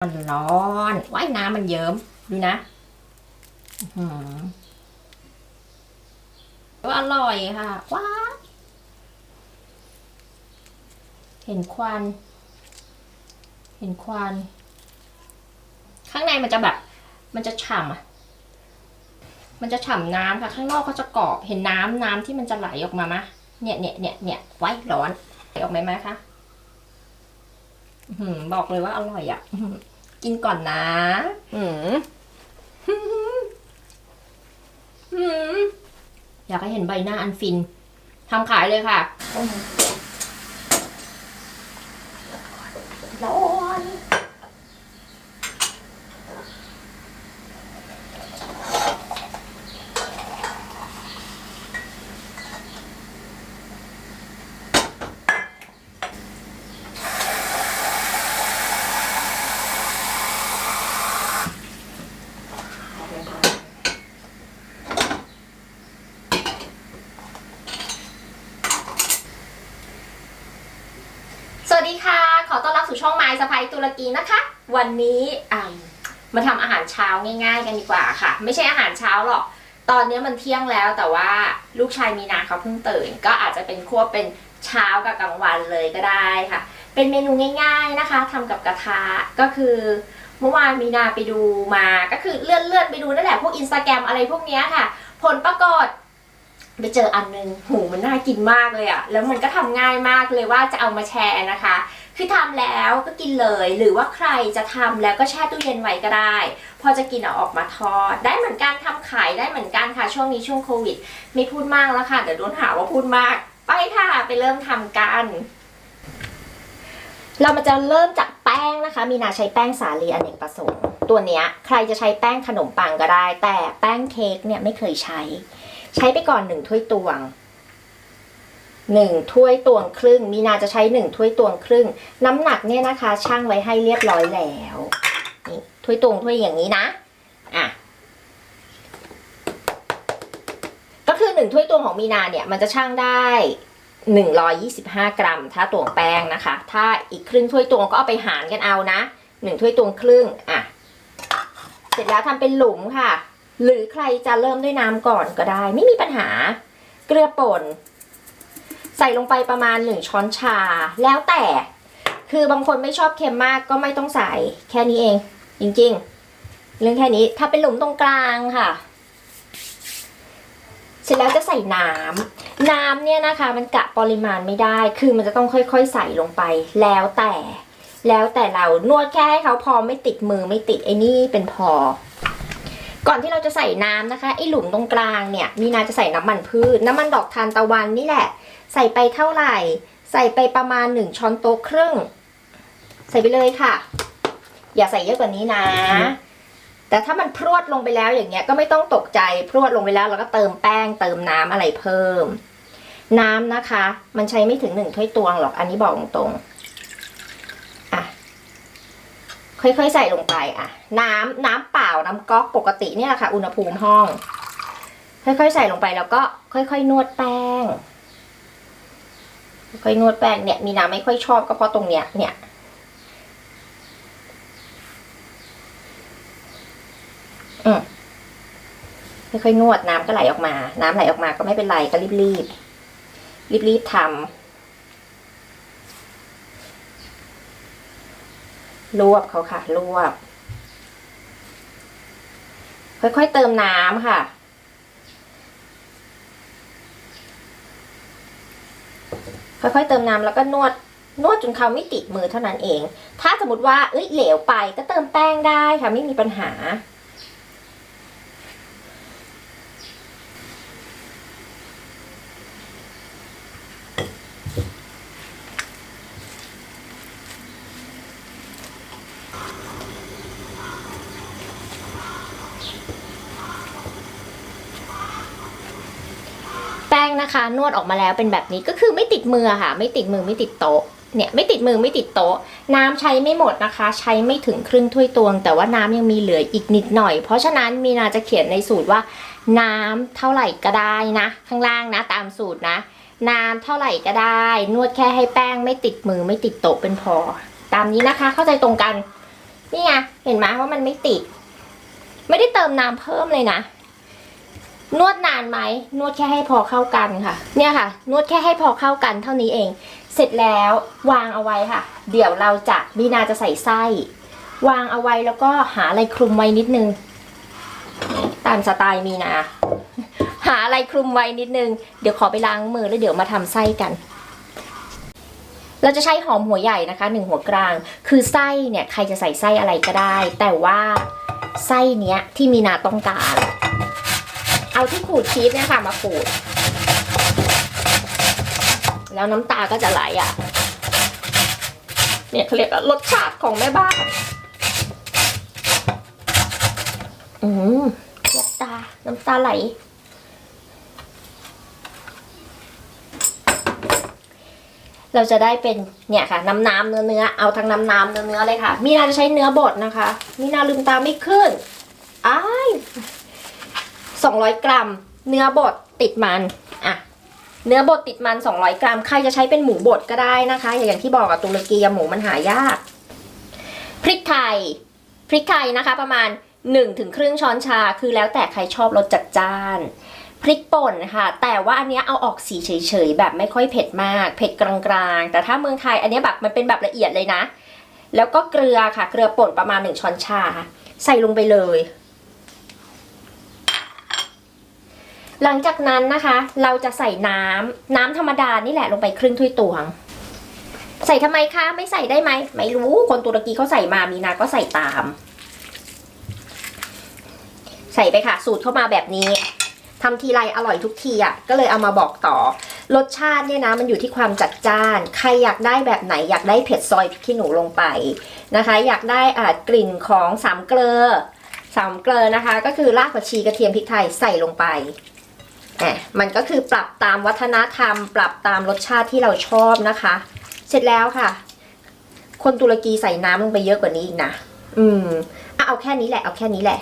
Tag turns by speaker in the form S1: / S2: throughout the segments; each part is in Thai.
S1: มันร้อนว่ายน้ำมันเยิ้มดูนะอื้อหือก็อร่อยค่ะว้าเห็นควัน เห็นควัน ข้างในมันจะแบบ มันจะฉ่ำอะ มันจะฉ่ำน้ำค่ะ ข้างนอกเขาจะกรอบ เห็นน้ำน้ำที่มันจะไหลออกมามะ เนี่ยเนี่ยเนี่ยเนี่ยไว้ร้อนไหลออกไหมไหมคะหือบอกเลยว่าอร่อยอะ กินก่อนนะ
S2: อืม
S1: อืมอยากให้เห็นใบหน้าอันฟินทำขายเลยค่ะร้อนสวัสดีค่ะ ขอต้อนรับสู่ช่องไม้ สะพายตุรกีนะคะ วันนี้มาทำอาหารเช้าง่าย ๆ กันดีกว่าค่ะ ไม่ใช่อาหารเช้าหรอก ตอนนี้มันเที่ยงแล้วแต่ว่าลูกชายมีนาเขาเพิ่งตื่น ก็อาจจะเป็นควบเป็นเช้ากับกลางวันเลยก็ได้ค่ะ เป็นเมนูง่าย ๆนะคะทำกับกระทะก็คือเมื่อวานมีนาไปดูมาก็คือเลื่อนเลื่อนๆไปดูนั่นแหละพวกอินสตาแกรมอะไรพวกนี้ค่ะ ผลปรากฏไปเจออันนึงหูมันน่ากินมากเลยอะแล้วมันก็ทำง่ายมากเลยว่าจะเอามาแชร์นะคะ คือทำแล้วก็กินเลย หรือว่าใครจะทำแล้วก็แช่ตู้เย็นไว้ก็ได้ พอจะกินเอาออกมาทอด ได้เหมือนกันทำขายได้เหมือนกันค่ะ ช่วงนี้ช่วงโควิด ไม่พูดมากแล้วค่ะ เดี๋ยวโดนหาว่าพูดมาก ไปค่ะ ไปเริ่มทำกัน เรามาจะเริ่มจากแป้งนะคะ มีนาใช้แป้งสาลีอเนกประสงค์ตัวเนี้ยใครจะใช้แป้งขนมปังก็ได้ แต่แป้งเค้กเนี่ยไม่เคยใช้ ใช้ไปก่อนหนึ่งถ้วยตวง หนึ่งถ้วยตวงครึ่ง มีนาจะใช้หนึ่งถ้วยตวงครึ่ง น้ำหนักเนี่ยนะคะช่างไว้ให้เรียบร้อยแล้วนี่ถ้วยตวงถ้วยอย่างนี้นะอะก็คือหนึ่งถ้วยตวงของมีนาเนี่ยมันจะช่างได้หนึ่งร้อยยี่สิบห้ากรัม ถ้าตวงแป้งนะคะ ถ้าอีกครึ่งถ้วยตวงก็เอาไปหารกันเอานะหนึ่งถ้วยตวงครึ่งอะเสร็จแล้วทำเป็นหลุมค่ะ หรือใครจะเริ่มด้วยน้ำก่อนก็ได้ ไม่มีปัญหา เกลือป่น ใส่ลงไปประมาณหนึ่งช้อนชา แล้วแต่ คือบางคนไม่ชอบเค็มมากก็ไม่ต้องใส่แค่นี้เอง จริงๆ เรื่องแค่นี้ถ้าเป็นหลุมตรงกลางค่ะเสร็จแล้วจะใส่น้ำ น้ำเนี่ยนะคะ มันกะปริมาณไม่ได้ คือมันจะต้องค่อยๆ ใส่ลงไป แล้วแต่ แล้วแต่เรา นวดแค่ให้เขาพอไม่ติดมือไม่ติดไอ้นี่เป็นพอ ก่อนที่เราจะใส่น้ำนะคะไอหลุมตรงกลางเนี่ยมีนาจะใส่น้ำมันพืชน้ำมันดอกทานตะวันนี่แหละ ใส่ไปเท่าไหร่ ใส่ไปประมาณหนึ่งช้อนโต๊ะครึ่ง ใส่ไปเลยค่ะ อย่าใส่เยอะกว่านี้นะ แต่ถ้ามันพรวดลงไปแล้วอย่างเงี้ยก็ไม่ต้องตกใจพรวดลงไปแล้วเราก็เติมแป้งเติมน้ำอะไรเพิ่ม น้ำนะคะ มันใช้ไม่ถึงหนึ่งถ้วยตวงหรอกอันนี้บอกตรงๆอะ ค่อยๆใส่ลงไปอะ น้ำน้ำเปล่าน้ำก๊อกปกติเนี่ยแหละค่ะอุณหภูมิห้อง ค่อยๆใส่ลงไปแล้วก็ค่อยๆนวดแป้งค่อยๆนวดแป้งเนี่ยมีน้ำไม่ค่อยชอบก็เพราะตรงเนี้ยเนี่ยอืมค่อยๆนวดน้ำก็ไหลออกมา น้ำไหลออกมาก็ไม่เป็นไรก็รีบๆรีบๆทำ รวบเขาค่ะ รวบ ค่อยๆเติมน้ำค่ะค่อยๆเติมน้ำแล้วก็นวดนวดจนเขาไม่ติดมือเท่านั้นเอง ถ้าสมมติว่าเอ้ยเหลวไปก็เติมแป้งได้ค่ะ ไม่มีปัญหา นะคะ นวดออกมาแล้วเป็นแบบนี้ก็คือไม่ติดมือค่ะ ไม่ติดมือไม่ติดโต๊ะเนี่ยไม่ติดมือไม่ติดโต๊ะ น้ำใช้ไม่หมดนะคะ ใช้ไม่ถึงครึ่งถ้วยตวง แต่ว่าน้ำยังมีเหลืออีกนิดหน่อย เพราะฉะนั้นมีนาจะเขียนในสูตรว่า น้ำเท่าไหร่ก็ได้นะ ข้างล่างนะตามสูตรนะ น้ำเท่าไหร่ก็ได้ นวดแค่ให้แป้งไม่ติดมือไม่ติดโต๊ะเป็นพอ ตามนี้นะคะ เข้าใจตรงกัน นี่ไงเห็นไหมว่ามันไม่ติด ไม่ได้เติมน้ำเพิ่มเลยนะ นวดนานไหมนวดแค่ให้พอเข้ากันค่ะ เนี่ยค่ะ นวดแค่ให้พอเข้ากันเท่านี้เอง เสร็จแล้ววางเอาไว้ค่ะ เดี๋ยวเราจะมีนาจะใส่ไส้ วางเอาไว้แล้วก็หาอะไรคลุมไว้นิดนึง ตามสไตล์มีนา หาอะไรคลุมไว้นิดนึง เดี๋ยวขอไปล้างมือแล้วเดี๋ยวมาทำไส้กันเราจะใช้หอมหัวใหญ่นะคะหนึ่งหัวกลาง คือไส้เนี่ยใครจะใส่ไส้อะไรก็ได้ แต่ว่าไส้เนี้ยที่มีนาต้องการ เอาที่ขูดชีสเนี่ยค่ะ มาขูด แล้วน้ำตาก็จะไหลอะ เนี่ยเขาเรียกรสชาติของแม่บ้าน อืมน้ำตา น้ำตาไหล เราจะได้เป็นเนี่ยค่ะ น้ำน้ำเนื้อเนื้อเอาทั้งน้ำน้ำเนื้อเนื้อเลยค่ะ มีนาจะใช้เนื้อบดนะคะ มีนาลืมตาไม่ขึ้นอ้าย สองร้อยกรัม เนื้อบดติดมันอะเนื้อบดติดมัน 200 กรัม ใครจะใช้เป็นหมูบดก็ได้นะคะ อย่างที่บอกอะตุรกีหมูมันหายาก พริกไทย พริกไทยนะคะ ประมาณ1ถึงครึ่งช้อนชา คือแล้วแต่ใครชอบรสจัดจ้าน พริกป่นค่ะ แต่ว่าอันเนี้ยเอาออกสีเฉยๆ แบบไม่ค่อยเผ็ดมาก เผ็ดกลางๆ แต่ถ้าเมืองไทยอันเนี้ยแบบมันเป็นแบบละเอียดเลยนะ แล้วก็เกลือค่ะ เกลือป่นประมาณ 1 ช้อนชา ใส่ลงไปเลย หลังจากนั้นนะคะ เราจะใส่น้ำน้ำธรรมดานี่แหละลงไปครึ่งถ้วยตวง ใส่ทำไมคะไม่ใส่ได้ไหมไม่รู้คนตุรกีเขาใส่มามีนาก็ใส่ตาม ใส่ไปค่ะ สูตรเข้ามาแบบนี้ทำทีไรอร่อยทุกทีอะก็เลยเอามาบอกต่อ รสชาติเนี่ยนะมันอยู่ที่ความจัดจ้าน ใครอยากได้แบบไหนอยากได้เผ็ดซอยพริกขี้หนูลงไปนะคะ อยากได้อ่ากลิ่นของสามเกลือสามเกลือนะคะ ก็คือรากผักชีกระเทียมพริกไทยใส่ลงไป อะมันก็คือปรับตามวัฒนธรรม ปรับตามรสชาติที่เราชอบนะคะ เสร็จแล้วค่ะ คนตุรกีใส่น้ำลงไปเยอะกว่านี้อีกนะอืมอะเอาแค่นี้แหละ เอาแค่นี้แหละ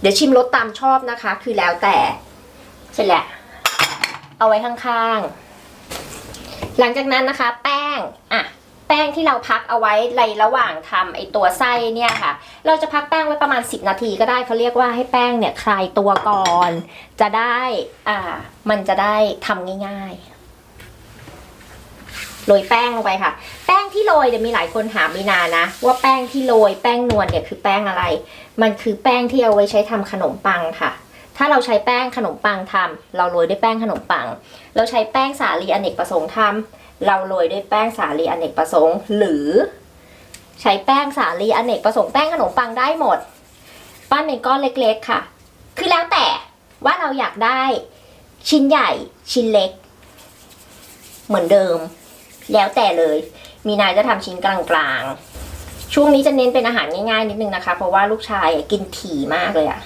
S1: เดี๋ยวชิมรสตามชอบนะคะ คือแล้วแต่ เสร็จแล้วเอาไว้ข้างๆ หลังจากนั้นนะคะ แป้งอะ แป้งที่เราพักเอาไว้ในระหว่างทำไอตัวไส้เนี่ยค่ะ เราจะพักแป้งไว้ประมาณ 10 นาทีก็ได้เขาเรียกว่าให้แป้งเนี่ยคลายตัวก่อน จะได้อ่ามันจะได้ทำง่ายๆโรยแป้งลงไปค่ะ แป้งที่โรยเดี๋ยวมีหลายคนถามมีนานะ ว่าแป้งที่โรยแป้งนวลเนี่ยคือแป้งอะไร มันคือแป้งที่เอาไว้ใช้ทำขนมปังค่ะ ถ้าเราใช้แป้งขนมปังทำเราโรยด้วยแป้งขนมปัง เราใช้แป้งสาลีอเนกประสงค์ทำเราโรยด้วยแป้งสาลีอเนกประสงค์ หรือ ใช้แป้งสาลีอเนกประสงค์แป้งขนมปังได้หมด ปั้นเป็นก้อนเล็กๆค่ะ คือแล้วแต่ว่าเราอยากได้ชิ้นใหญ่ชิ้นเล็ก เหมือนเดิม แล้วแต่เลย มีนายจะทำชิ้นกลางๆช่วงนี้จะเน้นเป็นอาหารง่ายๆนิดนึงนะคะ เพราะว่าลูกชายกินถี่มากเลยอะ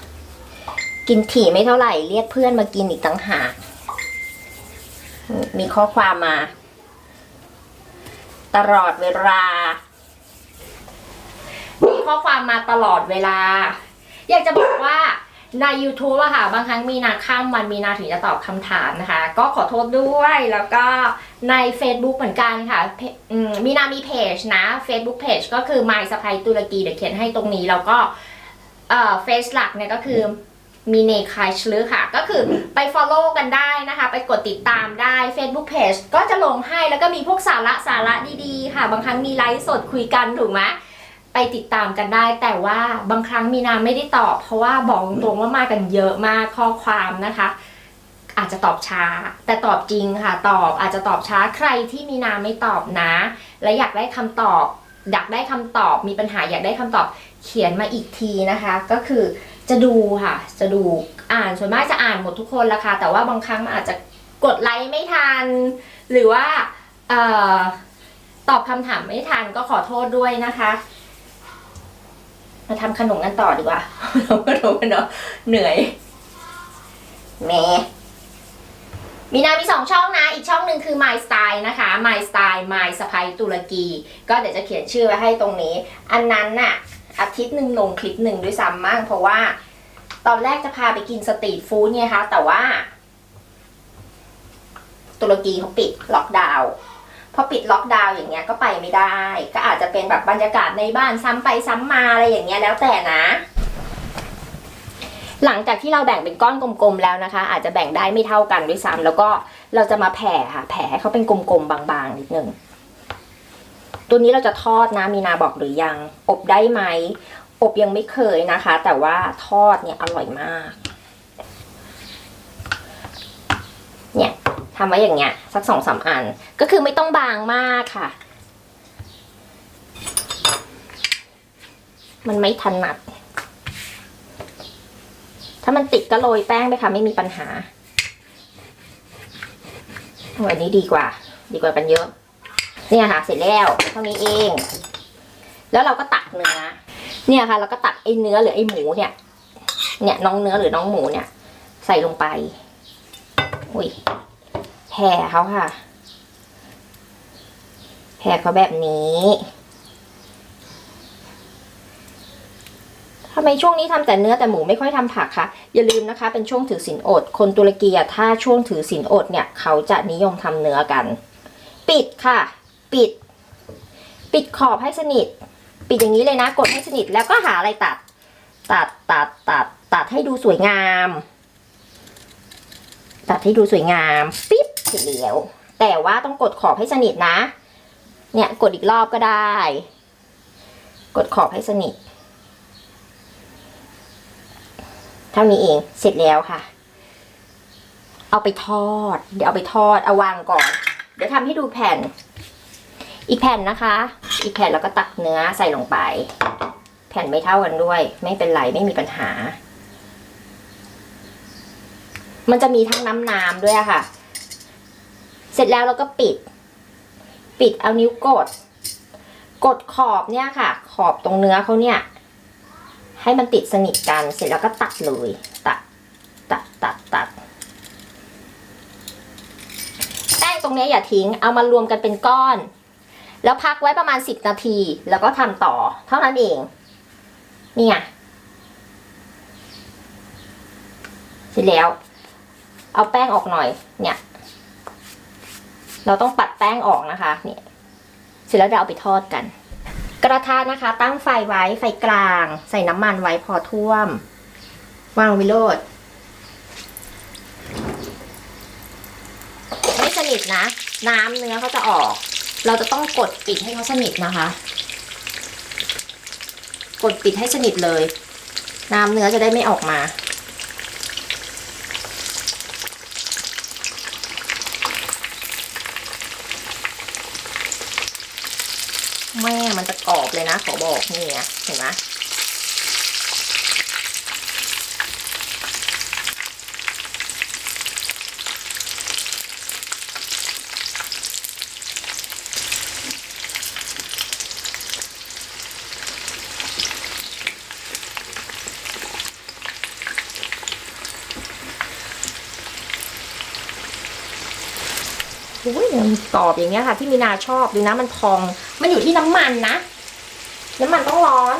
S1: กินถี่ไม่เท่าไหร่เรียกเพื่อนมากินอีกต่างหาก มีข้อความมา ตลอดเวลา มีข้อความมาตลอดเวลา อยากจะบอกว่าใน YouTube อะค่ะ บางครั้งมีนาข้ามวันมีนาถึงจะตอบคำถามนะคะ ก็ขอโทษด้วยแล้วก็ใน Facebook เหมือนกันค่ะมีนามีเพจนะ Facebook Page ก็คือ My สะพายตุรกีเดี๋ยวเขียนให้ตรงนี้ แล้วก็เฟซหลักเนี่ยก็คือ มีเนคายชลือค่ะ ก็คือไป follow กันได้นะคะ ไปกดติดตามได้ Facebook Page ก็จะลงให้แล้วก็มีพวกสาระสาระดีๆ ค่ะ บางครั้งมีไลฟ์สดคุยกันถูกไหมไปติดตามกันได้ แต่ว่าบางครั้งมีนาไม่ได้ตอบ เพราะว่าบอกตรงว่ามากันเยอะมากข้อความนะคะ อาจจะตอบช้า แต่ตอบจริงค่ะ ตอบอาจจะตอบช้าใครที่มีนาไม่ตอบนะ และอยากได้คำตอบ อยากได้คำตอบ มีปัญหาอยากได้คำตอบเขียนมาอีกทีนะคะ ก็คือ จะดูค่ะ จะดูอ่านส่วนมากจะอ่านหมดทุกคนละค่ะแต่ว่าบางครั้งมันอาจจะกดไลค์ไม่ทัน หรือว่าเออตอบคำถามไม่ทันก็ขอโทษด้วยนะคะ มาทำขนมกันต่อดีกว่าเราก็รู้กันเนาะเหนื่อยแหมมีนามีสองช่องนะ อีกช่องหนึ่งคือ My Style นะคะ My Style My สไปตุรกี ก็เดี๋ยวจะเขียนชื่อไว้ให้ตรงนี้ อันนั้นน่ะ อาทิตย์หนึ่งลงคลิปหนึ่งด้วยซ้ำมั่งเพราะว่า ตอนแรกจะพาไปกินสตรีทฟู้ดไงคะแต่ว่า ตุรกีเขาปิดล็อกดาวน์พอปิดล็อกดาวน์อย่างเงี้ยก็ไปไม่ได้ ก็อาจจะเป็นแบบบรรยากาศในบ้านซ้ำไปซ้ำมาอะไรอย่างเงี้ยแล้วแต่นะ หลังจากที่เราแบ่งเป็นก้อนกลมๆแล้วนะคะ อาจจะแบ่งได้ไม่เท่ากันด้วยซ้ำแล้วก็เราจะมาแผ่ค่ะ แผ่ให้เขาเป็นกลมๆบางๆนิดนึง ตัวนี้เราจะทอดนะมีนาบอกหรือยัง อบได้ไหม อบยังไม่เคยนะคะ แต่ว่าทอดเนี่ยอร่อยมาก เนี่ยทำไว้อย่างเงี้ย สักสองสามอัน ก็คือไม่ต้องบางมากค่ะ มันไม่ถนัด ถ้ามันติดก็โรยแป้งไปค่ะไม่มีปัญหาอันนี้ดีกว่า ดีกว่ากันเยอะ เนี่ยค่ะเสร็จแล้วเท่านี้เอง แล้วเราก็ตักเนื้อเนี่ยค่ะ เราก็ตักไอ้เนื้อหรือไอ้หมูเนี่ย เนี่ยน้องเนื้อหรือน้องหมูเนี่ย ใส่ลงไป อุ้ยแผ่เขาค่ะแผ่เขาแบบนี้ทำไมช่วงนี้ทำแต่เนื้อแต่หมูไม่ค่อยทำผักคะอย่าลืมนะคะ เป็นช่วงถือศีลอด คนตุรกีอะถ้าช่วงถือศีลอดเนี่ย เขาจะนิยมทำเนื้อกัน ปิดค่ะ ปิด ปิดขอบให้สนิท ปิดอย่างนี้เลยนะ กดให้สนิทแล้วก็หาอะไรตัด ตัดตัดตัดตัดให้ดูสวยงาม ตัดให้ดูสวยงามปิ๊บเสร็จแล้วแต่ว่าต้องกดขอบให้สนิทนะ เนี่ยกดอีกรอบก็ได้ กดขอบให้สนิท เท่านี้เอง เสร็จแล้วค่ะ เอาไปทอด เดี๋ยวเอาไปทอด เอาวางก่อน เดี๋ยวทำให้ดูแผ่น อีกแผ่นนะคะ อีกแผ่นแล้วก็ตักเนื้อใส่ลงไป แผ่นไม่เท่ากันด้วย ไม่เป็นไรไม่มีปัญหา มันจะมีทั้งน้ำน้ำด้วยค่ะ เสร็จแล้วเราก็ปิด ปิดเอานิ้วกด กดขอบเนี่ยค่ะ ขอบตรงเนื้อเขาเนี่ย ให้มันติดสนิทกันเสร็จแล้วก็ตัดเลย ตัด ตัดตัดตัดแป้งตรงนี้อย่าทิ้ง เอามารวมกันเป็นก้อน แล้วพักไว้ประมาณสิบนาที แล้วก็ทำต่อ เท่านั้นเองเนี่ยเสร็จแล้ว เอาแป้งออกหน่อย เนี่ย เราต้องปัดแป้งออกนะคะ เนี่ยเสร็จแล้วเดี๋ยวเอาไปทอดกัน กระทะนะคะ ตั้งไฟไว้ไฟกลาง ใส่น้ำมันไว้พอท่วม วางลงไปโลดไม่สนิทนะ น้ำเนื้อเขาจะออก เราจะต้องกดปิดให้เขาสนิทนะคะ กดปิดให้สนิทเลย น้ำเนื้อจะได้ไม่ออกมา แม่มันจะกรอบเลยนะขอบอกนี่เห็นไหม อ้ยมันกรอบอย่างเงี้ยค่ะ ที่มีนาชอบดูนะมันพอง มันอยู่ที่น้ำมันนะ น้ำมันต้องร้อน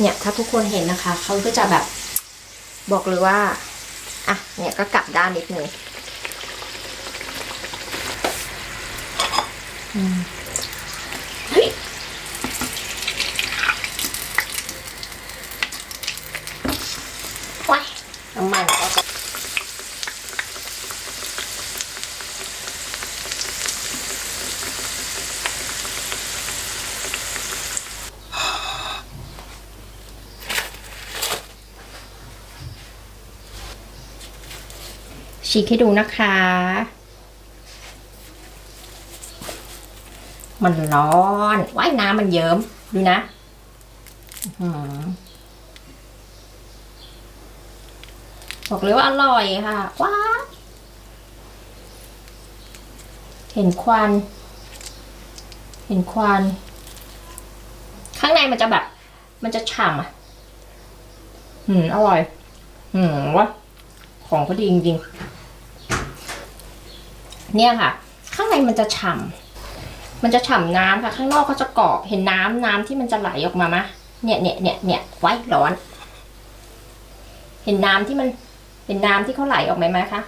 S1: เนี่ยถ้าทุกคนเห็นนะคะ เขาก็จะแบบบอกเลยว่า อะ เนี่ยก็กลับด้านนิดนึงอืม เฮ้ยว้ายน้ำมันก็ฉีกให้ดูนะคะ มันร้อนว่ายน้ำมันเยิ้มดูนะอบอกเลยว่าอร่อยค่ะ ว้า เห็นควัน เห็นควัน ข้างในมันจะแบบ มันจะฉ่ำอะ อืม อร่อย อืมวะของเขาดีจริงๆ เนี่ยค่ะ ข้างในมันจะฉ่ำ มันจะฉ่ำน้ำค่ะ ข้างนอกเขาจะกรอบเห็นน้ำน้ำที่มันจะไหลออกมามะเนี่ยเนี่ยเนี่ยเนี่ยไว้ร้อน เห็นน้ำที่มันเห็นน้ำที่เขาไหลออกไหมไหมคะ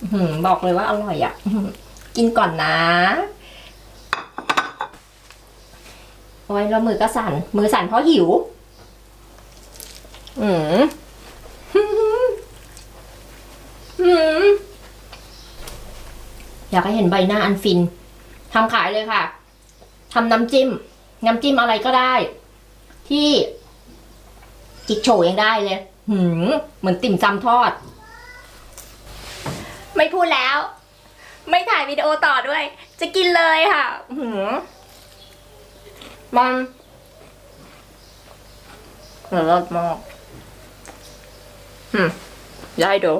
S1: อื้อหือบอกเลยว่าอร่อยอะกินก่อนนะโอ้ยแล้วมือก็สั่นมือสั่นเพราะหิว อืม อืม อยากให้เห็นใบหน้าอันฟินทำขายเลยค่ะทำน้ำจิ้ม น้ำจิ้มอะไรก็ได้ ที่จิกโฉยังได้เลย หืมเหมือนติ่มซำทอด ไม่พูดแล้ว ไม่ถ่ายวิดีโอต่อด้วย จะกินเลยค่ะ หืมมันเลิศมากหืมได้ดู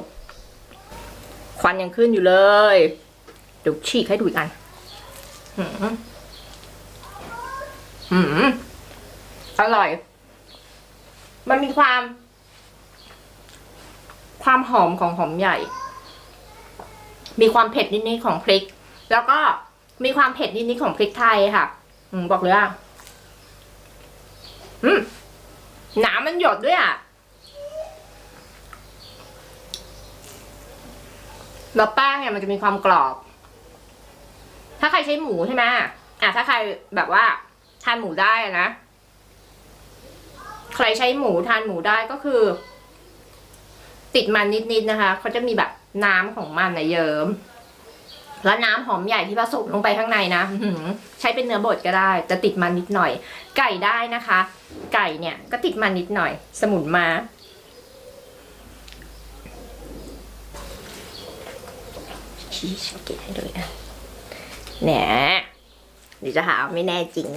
S1: ควันยังขึ้นอยู่เลยเดี๋ยวฉีกให้ดูอีกอันหืมหืมอร่อย มันมีความ ความหอมของหอมใหญ่ มีความเผ็ดนิดๆของพริก แล้วก็มีความเผ็ดนิดๆของพริกไทยค่ะ อืมบอกเลยว่าอืมหนามันหยดด้วยอะ แล้วแป้งเนี่ยมันจะมีความกรอบ ถ้าใครใช้หมูใช่ไหมอะถ้าใครแบบว่า ทานหมูได้นะ ใครใช้หมูทานหมูได้ก็คือ ติดมันนิดๆนะคะเขาจะมีแบบน้ำของมันนะเยิ้มแล้วน้ำหอมใหญ่ที่ผสมลงไปข้างในนะอืใช้เป็นเนื้อบดก็ได้แต่ติดมันนิดหน่อย ไก่ได้นะคะ ไก่เนี่ย ก็ติดมันนิดหน่อย สมุนมาชี้ฉันเก็บให้ด้วยนะ เนี่ยเดี๋ยวจะหาไม่แน่จริง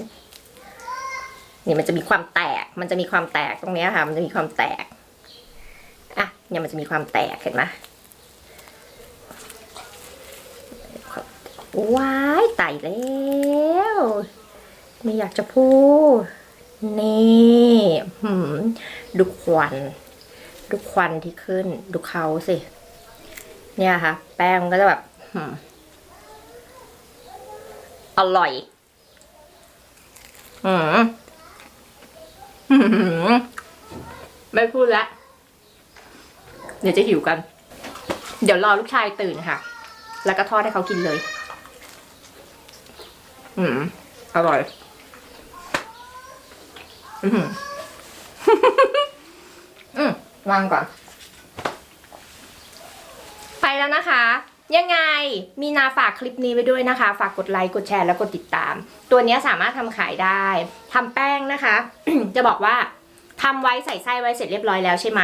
S1: นี่มันจะมีความแตก มันจะมีความแตกตรงเนี้ยค่ะ มันจะมีความแตก อะ เนี่ยมันจะมีความแตกเห็นไหมว้ายไต่แล้ว ไม่อยากจะพูด นี่หืมดูควัน ดูควันที่ขึ้น ดูเขาสิ เนี่ยค่ะ แป้งมันก็จะแบบหืม อร่อย อืมอื้อหือไม่พูดละ เดี๋ยวจะหิวกัน เดี๋ยวรอลูกชายตื่นค่ะ แล้วก็ทอดให้เขากินเลย อืม อร่อย อือหืออืมวางก่อน ไปแล้วนะคะ ยังไงมีนาฝากคลิปนี้ไว้ด้วยนะคะ ฝากกดไลค์กดแชร์แล้วกดติดตาม ตัวนี้สามารถทำขายได้ทำแป้งนะคะ จะบอกว่าทำไว้ใส่ไส้ไว้เสร็จเรียบร้อยแล้วใช่ไหม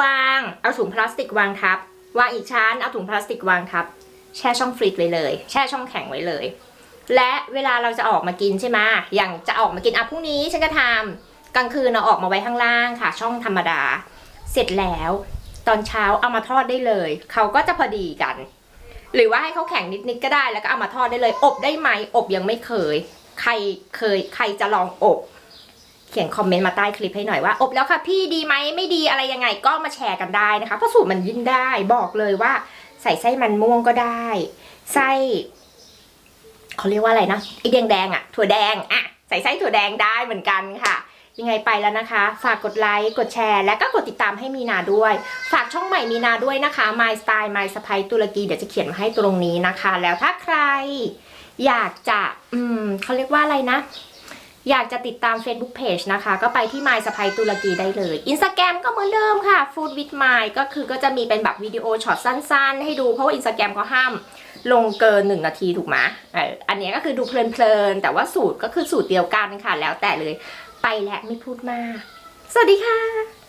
S1: วางเอาถุงพลาสติกวางทับวางอีกชั้นเอาถุงพลาสติกวางทับ แช่ช่องฟรีซไว้เลย แช่ช่องแข็งไว้เลย และเวลาเราจะออกมากินใช่ไหมอย่างจะออกมากินอะพรุ่งนี้ฉันก็ทำกลางคืนเราออกมาไว้ข้างล่างค่ะ ช่องธรรมดา เสร็จแล้ว ตอนเช้าเอามาทอดได้เลย เขาก็จะพอดีกัน หรือว่าให้เขาแข็งนิดๆก็ได้ แล้วก็เอามาทอดได้เลย อบได้ไหมอบยังไม่เคย ใครเคย ใครจะลองอบ เขียนคอมเมนต์มาใต้คลิปให้หน่อยว่า อบแล้วค่ะพี่ดีไหมไม่ดีอะไรยังไงก็มาแชร์กันได้นะคะเพราะสูตรมันยิ่งได้บอกเลยว่า ใส่ไส้มันม่วงก็ได้ไส้เขาเรียกว่าอะไรนะไอแดงแดงอะถั่วแดงอะ ใส่ไส้ถั่วแดงได้เหมือนกันค่ะ ยังไงไปแล้วนะคะ ฝากกดไลค์กดแชร์ และก็กดติดตามให้มีนาด้วย ฝากช่องใหม่มีนาด้วยนะคะ My Style My สไปตุรกีเดี๋ยวจะเขียนมาให้ตรงนี้นะคะ แล้วถ้าใคร อยากจะอืมเขาเรียกว่าอะไรนะอยากจะติดตาม Facebook Page นะคะ ก็ไปที่ My สไปตุรกีได้เลย Instagram ก็เหมือนเดิมค่ะ Food with My ก็คือก็จะมีเป็นแบบวิดีโอช็อตสั้นๆ ให้ดูเพราะว่า Instagram ก็ห้าม ลงเกิน 1 นาทีถูกไหมเอออันนี้ก็คือดูเพลินๆ แต่ว่าสูตรก็คือสูตรเดียวกันค่ะ แล้วแต่เลย ไปแล้วไม่พูดมาก สวัสดีค่ะ